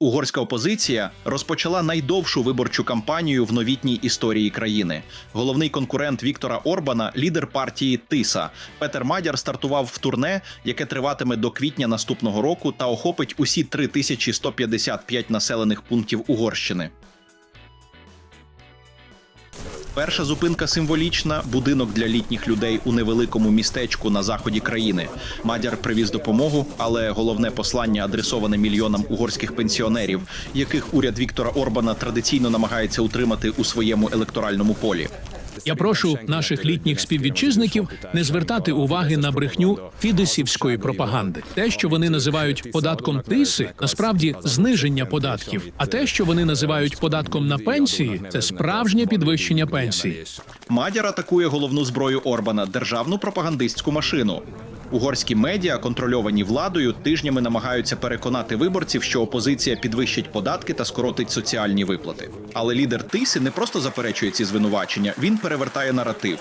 Угорська опозиція розпочала найдовшу виборчу кампанію в новітній історії країни. Головний конкурент Віктора Орбана, лідер партії Тиса Петер Мадяр стартував в турне, яке триватиме до квітня наступного року та охопить усі 3155 населених пунктів Угорщини. Перша зупинка символічна будинок для літніх людей у невеликому містечку на заході країни. Мадяр привіз допомогу, але головне послання адресоване мільйонам угорських пенсіонерів, яких уряд Віктора Орбана традиційно намагається утримати у своєму електоральному полі. Я прошу наших літніх співвітчизників не звертати уваги на брехню фідесівської пропаганди. Те, що вони називають податком тиси, насправді зниження податків. А те, що вони називають податком на пенсії, це справжнє підвищення пенсії. Мадяр атакує головну зброю Орбана державну пропагандистську машину. Угорські медіа, контрольовані владою, тижнями намагаються переконати виборців, що опозиція підвищить податки та скоротить соціальні виплати. Але лідер Тиси не просто заперечує ці звинувачення, він перевертає наратив.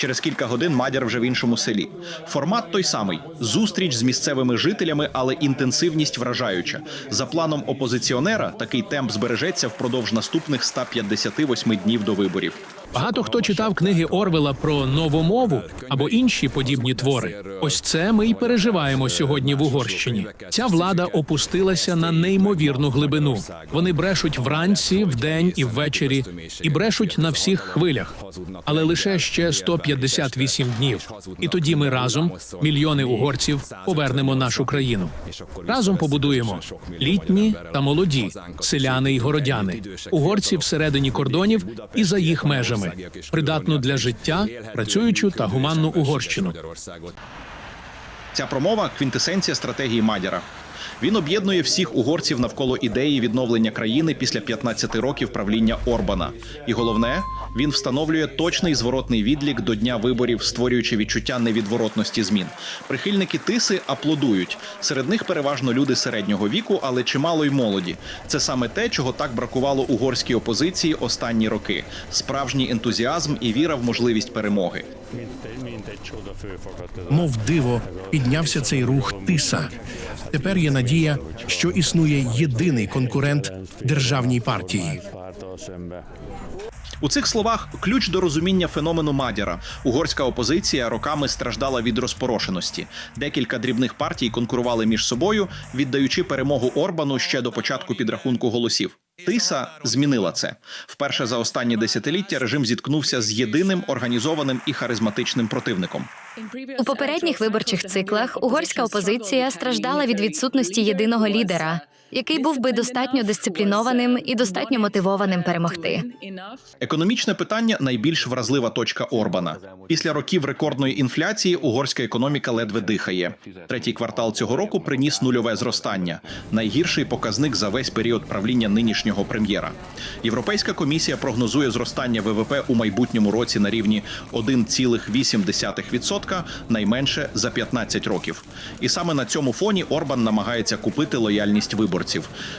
Через кілька годин Мадяр вже в іншому селі. Формат той самий: зустріч з місцевими жителями, але інтенсивність вражаюча. За планом опозиціонера, такий темп збережеться впродовж наступних 158 днів до виборів. Багато хто читав книги Орвела про нову мову або інші подібні твори. Ось це ми й переживаємо сьогодні в Угорщині. Ця влада опустилася на неймовірну глибину. Вони брешуть вранці, вдень і ввечері, і брешуть на всіх хвилях. Але лише ще 158 днів. І тоді ми разом, мільйони угорців, повернемо нашу країну. Разом побудуємо літні та молоді, селяни й городяни, угорці всередині кордонів і за їх межами, придатну для життя, працюючу та гуманну Угорщину. Ця промова квінтесенція стратегії Мадяра. Він об'єднує всіх угорців навколо ідеї відновлення країни після 15 років правління Орбана. І головне, він встановлює точний зворотний відлік до дня виборів, створюючи відчуття невідворотності змін. Прихильники тиси аплодують. Серед них переважно люди середнього віку, але чимало й молоді. Це саме те, чого так бракувало угорській опозиції останні роки: справжній ентузіазм і віра в можливість перемоги. Мов диво, піднявся цей рух тиса. Тепер надія, що існує єдиний конкурент державній партії. У цих словах ключ до розуміння феномену Мадяра. Угорська опозиція роками страждала від розпорошеності. Декілька дрібних партій конкурували між собою, віддаючи перемогу Орбану ще до початку підрахунку голосів. Тиса змінила це. Вперше за останні десятиліття режим зіткнувся з єдиним організованим і харизматичним противником. У попередніх виборчих циклах угорська опозиція страждала від відсутності єдиного лідера, який був би достатньо дисциплінованим і достатньо мотивованим перемогти. Економічне питання найбільш вразлива точка Орбана. Після років рекордної інфляції угорська економіка ледве дихає. Третій квартал цього року приніс нульове зростання, найгірший показник за весь період правління нинішнього прем'єра. Європейська комісія прогнозує зростання ВВП у майбутньому році на рівні 1,8%, найменше за 15 років. І саме на цьому фоні Орбан намагається купити лояльність виборців.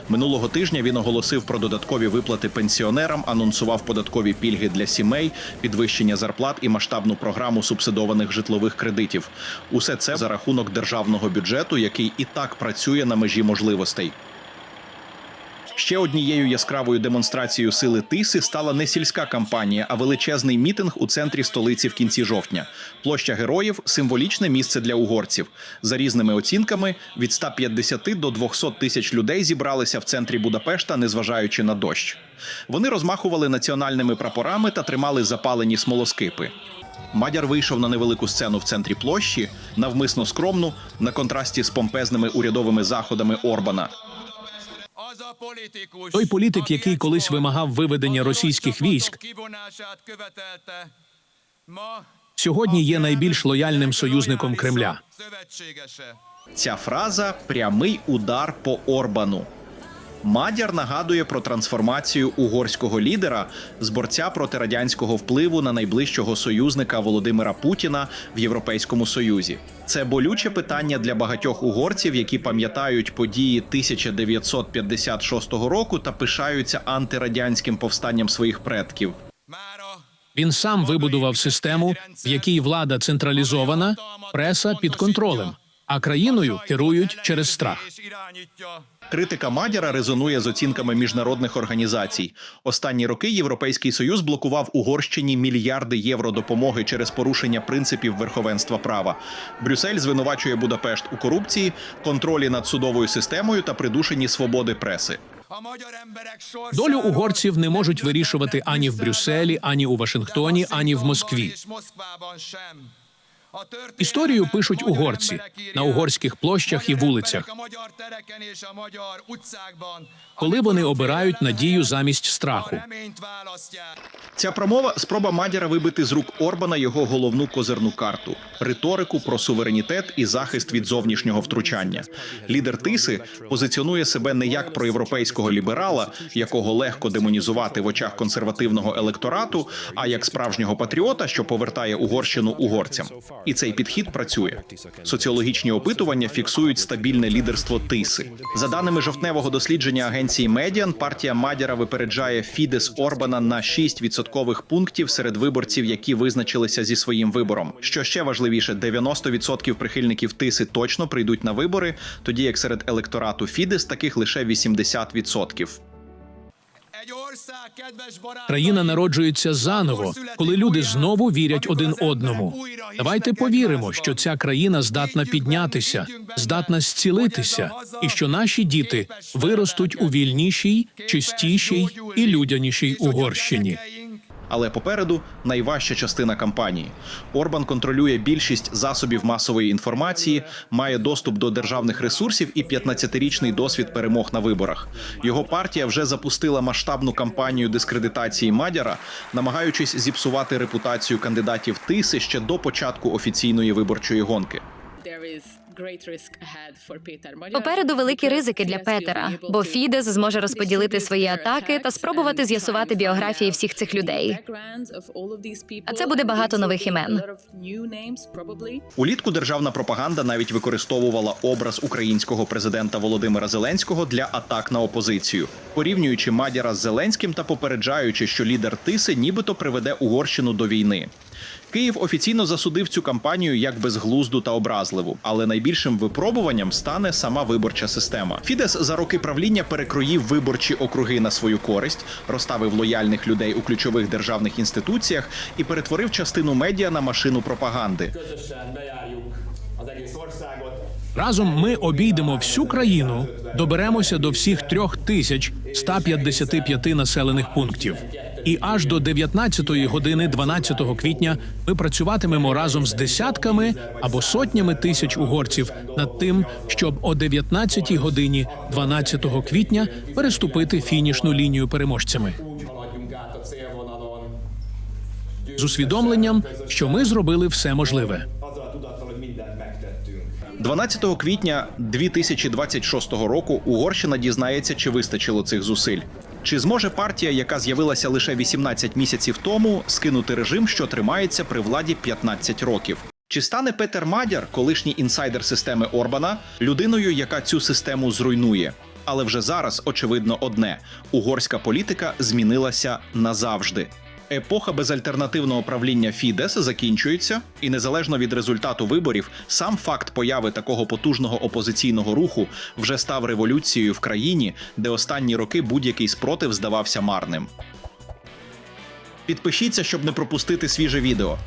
Минулого тижня він оголосив про додаткові виплати пенсіонерам, анонсував податкові пільги для сімей, підвищення зарплат і масштабну програму субсидованих житлових кредитів. Усе це за рахунок державного бюджету, який і так працює на межі можливостей. Ще однією яскравою демонстрацією сили тиси стала не сільська кампанія, а величезний мітинг у центрі столиці в кінці жовтня. Площа героїв символічне місце для угорців. За різними оцінками від 150 до 200 тисяч людей зібралися в центрі Будапешта, незважаючи на дощ. Вони розмахували національними прапорами та тримали запалені смолоскипи. Мадяр вийшов на невелику сцену в центрі площі, навмисно скромну, на контрасті з помпезними урядовими заходами Орбана. Той політик, який колись вимагав виведення російських військ, сьогодні є найбільш лояльним союзником Кремля. Ця фраза прямий удар по Орбану. Мадяр нагадує про трансформацію угорського лідера з борця проти радянського впливу на найближчого союзника Володимира Путіна в Європейському Союзі. Це болюче питання для багатьох угорців, які пам'ятають події 1956 року та пишаються антирадянським повстанням своїх предків. Він сам вибудував систему, в якій влада централізована, преса під контролем, а країною керують через страх. Критика Мадяра резонує з оцінками міжнародних організацій. Останні роки Європейський Союз блокував Угорщині мільярди євро допомоги через порушення принципів верховенства права. Брюссель звинувачує Будапешт у корупції, контролі над судовою системою та придушенні свободи преси. Долю угорців не можуть вирішувати ані в Брюсселі, ані у Вашингтоні, ані в Москві. Історію пишуть угорці на угорських площах і вулицях, коли вони обирають надію замість страху. Ця промова спроба Мадяра вибити з рук Орбана його головну козирну карту риторику про суверенітет і захист від зовнішнього втручання. Лідер Тиси позиціонує себе не як проєвропейського ліберала, якого легко демонізувати в очах консервативного електорату, а як справжнього патріота, що повертає Угорщину угорцям. І цей підхід працює. Соціологічні опитування фіксують стабільне лідерство Тиси. За даними жовтневого дослідження агенції Медіан, партія Мадяра випереджає Фідес Орбана на 6 відсоткових пунктів серед виборців, які визначилися зі своїм вибором. Що ще важливіше, 90% прихильників Тиси точно прийдуть на вибори, тоді як серед електорату Фідес таких лише 80%. Країна народжується заново, коли люди знову вірять один одному. Давайте повіримо, що ця країна здатна піднятися, здатна зцілитися, і що наші діти виростуть у вільнішій, чистішій і людянішій Угорщині. Але попереду найважча частина кампанії. Орбан контролює більшість засобів масової інформації, має доступ до державних ресурсів і 15-річний досвід перемог на виборах. Його партія вже запустила масштабну кампанію дискредитації Мадяра, намагаючись зіпсувати репутацію кандидатів Тиси ще до початку офіційної виборчої гонки. Попереду великі ризики для Петера, бо Фідес зможе розподілити свої атаки та спробувати з'ясувати біографії всіх цих людей. А це буде багато нових імен. Улітку державна пропаганда навіть використовувала образ українського президента Володимира Зеленського для атак на опозицію, порівнюючи Мадяра з Зеленським та попереджаючи, що лідер Тиси нібито приведе Угорщину до війни. Київ офіційно засудив цю кампанію як безглузду та образливу, але найбільшим випробуванням стане сама виборча система. Фідес за роки правління перекроїв виборчі округи на свою користь, розставив лояльних людей у ключових державних інституціях і перетворив частину медіа на машину пропаганди. Разом ми обійдемо всю країну, доберемося до всіх трьох тисяч 155 населених пунктів. І аж до 19-ї години 12 квітня ми працюватимемо разом з десятками або сотнями тисяч угорців над тим, щоб о 19-й годині 12 квітня переступити фінішну лінію переможцями. З усвідомленням, що ми зробили все можливе. 12 квітня 2026 року Угорщина дізнається, чи вистачило цих зусиль. Чи зможе партія, яка з'явилася лише 18 місяців тому, скинути режим, що тримається при владі 15 років? Чи стане Петер Мадяр, колишній інсайдер системи Орбана, людиною, яка цю систему зруйнує? Але вже зараз очевидно одне: угорська політика змінилася назавжди. Епоха безальтернативного правління Фідес закінчується, і незалежно від результату виборів, сам факт появи такого потужного опозиційного руху вже став революцією в країні, де останні роки будь-який спротив здавався марним. Підпишіться, щоб не пропустити свіже відео.